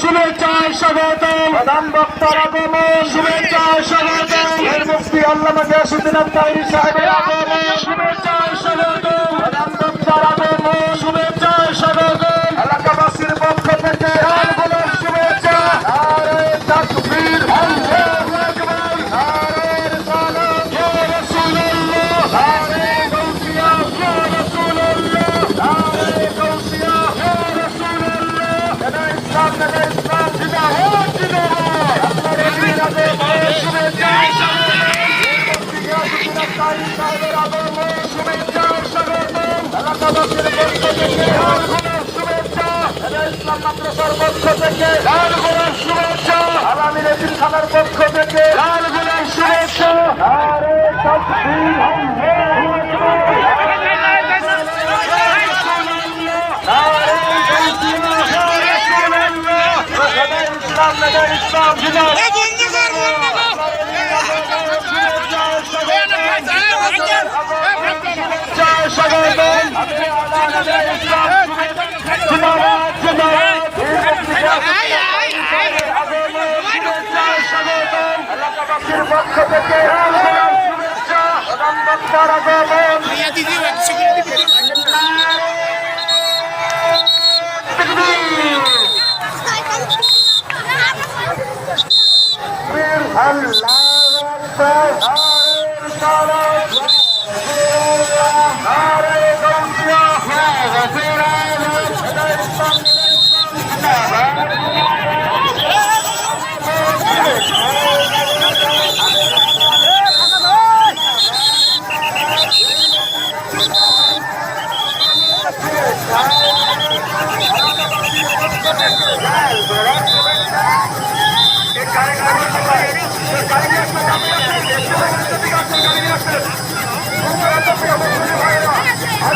শুভেচ্ছায় স্বাগতম। প্রধান বক্তার আগমন। শুভেচ্ছায় স্বাগতম। মুক্তি আল্লাহ গিয়াসুদ্দিন আফতারি পক্ষ থেকে আলগুলোর শুভেচ্ছা এটা ইসলাম মাদ্রাসার পক্ষ থেকে লালগোলার শুভেচ্ছা। আলামী এতিমখানার পক্ষ থেকে শুভেচ্ছা প্রধান বক্তার আগমন আল্লাহ আকবার